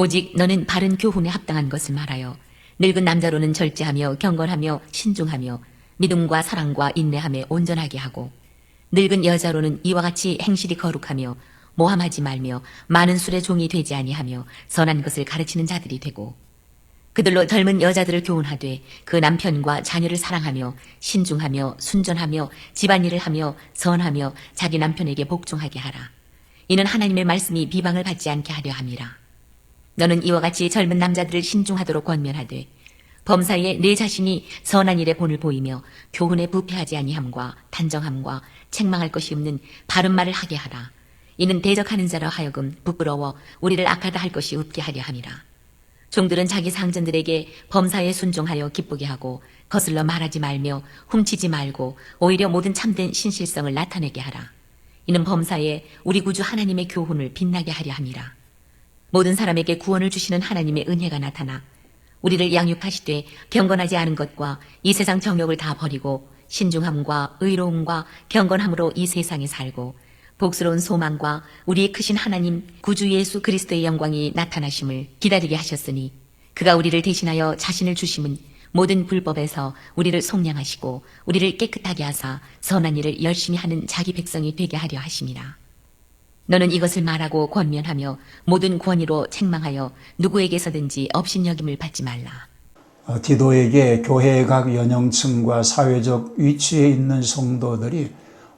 오직 너는 바른 교훈에 합당한 것을 말하여 늙은 남자로는 절제하며 경건하며 신중하며 믿음과 사랑과 인내함에 온전하게 하고 늙은 여자로는 이와 같이 행실이 거룩하며 모함하지 말며 많은 술의 종이 되지 아니하며 선한 것을 가르치는 자들이 되고 그들로 젊은 여자들을 교훈하되 그 남편과 자녀를 사랑하며 신중하며 순전하며 집안일을 하며 선하며 자기 남편에게 복종하게 하라. 이는 하나님의 말씀이 비방을 받지 않게 하려 함이라. 너는 이와 같이 젊은 남자들을 신중하도록 권면하되 범사에 내 자신이 선한 일에 본을 보이며 교훈에 부패하지 아니함과 단정함과 책망할 것이 없는 바른 말을 하게 하라. 이는 대적하는 자로 하여금 부끄러워 우리를 악하다 할 것이 없게 하려 함이라. 종들은 자기 상전들에게 범사에 순종하여 기쁘게 하고 거슬러 말하지 말며 훔치지 말고 오히려 모든 참된 신실성을 나타내게 하라. 이는 범사에 우리 구주 하나님의 교훈을 빛나게 하려 함이라. 모든 사람에게 구원을 주시는 하나님의 은혜가 나타나 우리를 양육하시되 경건하지 않은 것과 이 세상 정욕을 다 버리고 신중함과 의로움과 경건함으로 이 세상에 살고 복스러운 소망과 우리의 크신 하나님 구주 예수 그리스도의 영광이 나타나심을 기다리게 하셨으니 그가 우리를 대신하여 자신을 주심은 모든 불법에서 우리를 속량하시고 우리를 깨끗하게 하사 선한 일을 열심히 하는 자기 백성이 되게 하려 하심이라. 너는 이것을 말하고 권면하며 모든 권위로 책망하여 누구에게서든지 업신여김을 받지 말라. 어, 디도에게 교회의 각 연령층과 사회적 위치에 있는 성도들이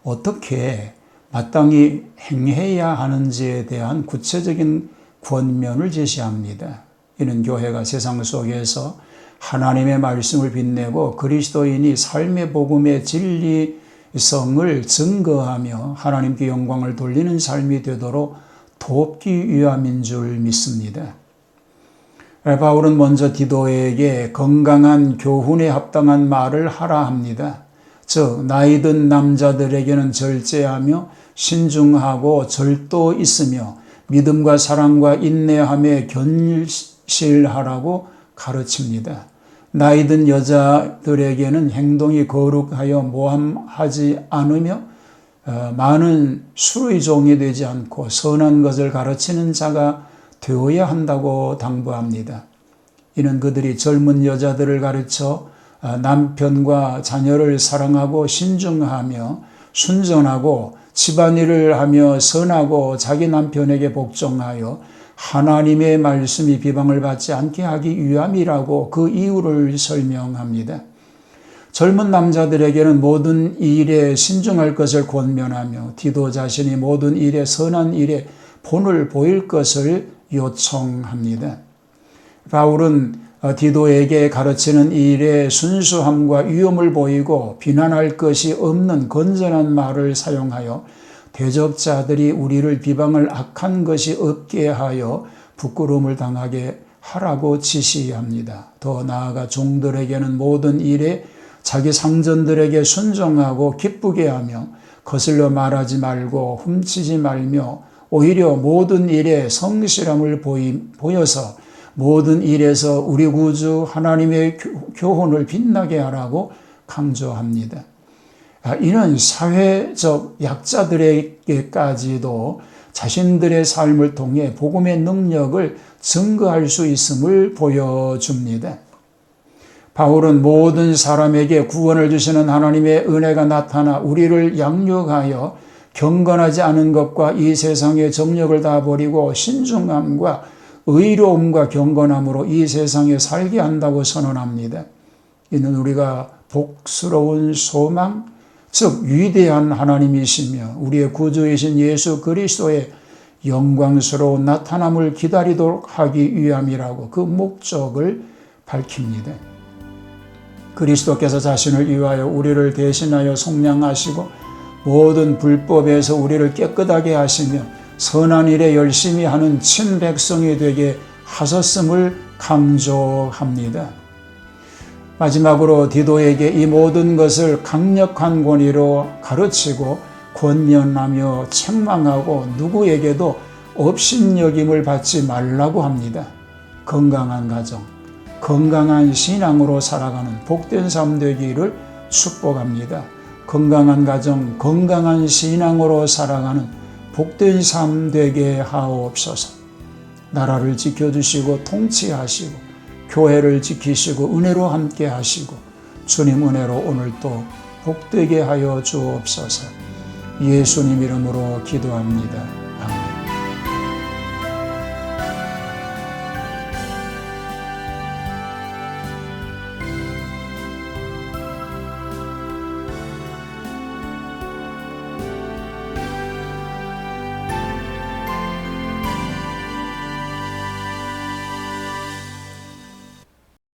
어떻게 마땅히 행해야 하는지에 대한 구체적인 권면을 제시합니다. 이는 교회가 세상 속에서 하나님의 말씀을 빛내고 그리스도인이 삶의 복음의 진리 성을 증거하며 하나님께 영광을 돌리는 삶이 되도록 돕기 위함인 줄 믿습니다. 바울은 먼저 디도에게 건강한 교훈에 합당한 말을 하라 합니다. 즉, 나이 든 남자들에게는 절제하며 신중하고 절도 있으며 믿음과 사랑과 인내함에 견실하라고 가르칩니다. 나이 든 여자들에게는 행동이 거룩하여 모함하지 않으며 어, 많은 술의 종이 되지 않고 선한 것을 가르치는 자가 되어야 한다고 당부합니다. 이는 그들이 젊은 여자들을 가르쳐 어, 남편과 자녀를 사랑하고 신중하며 순전하고 집안일을 하며 선하고 자기 남편에게 복종하여 하나님의 말씀이 비방을 받지 않게 하기 위함이라고 그 이유를 설명합니다. 젊은 남자들에게는 모든 일에 신중할 것을 권면하며 디도 자신이 모든 일에 선한 일에 본을 보일 것을 요청합니다. 바울은 디도에게 가르치는 일에 순수함과 위험을 보이고 비난할 것이 없는 건전한 말을 사용하여 대적자들이 우리를 비방을 악한 것이 없게 하여 부끄러움을 당하게 하라고 지시합니다. 더 나아가 종들에게는 모든 일에 자기 상전들에게 순종하고 기쁘게 하며 거슬러 말하지 말고 훔치지 말며 오히려 모든 일에 성실함을 보여서 모든 일에서 우리 구주 하나님의 교훈을 빛나게 하라고 강조합니다. 아, 이는 사회적 약자들에게까지도 자신들의 삶을 통해 복음의 능력을 증거할 수 있음을 보여줍니다. 바울은 모든 사람에게 구원을 주시는 하나님의 은혜가 나타나 우리를 양육하여 경건하지 않은 것과 이 세상의 정력을 다 버리고 신중함과 의로움과 경건함으로 이 세상에 살게 한다고 선언합니다. 이는 우리가 복스러운 소망, 즉 위대한 하나님이시며 우리의 구주이신 예수 그리스도의 영광스러운 나타남을 기다리도록 하기 위함이라고 그 목적을 밝힙니다. 그리스도께서 자신을 위하여 우리를 대신하여 속량하시고 모든 불법에서 우리를 깨끗하게 하시며 선한 일에 열심히 하는 친백성이 되게 하셨음을 강조합니다. 마지막으로 디도에게 이 모든 것을 강력한 권위로 가르치고 권면하며 책망하고 누구에게도 업신여김을 받지 말라고 합니다. 건강한 가정, 건강한 신앙으로 살아가는 복된 삶 되기를 축복합니다. 건강한 가정, 건강한 신앙으로 살아가는 복된 삶 되게 하옵소서. 나라를 지켜주시고 통치하시고 교회를 지키시고 은혜로 함께 하시고 주님 은혜로 오늘도 복되게 하여 주옵소서 예수님 이름으로 기도합니다.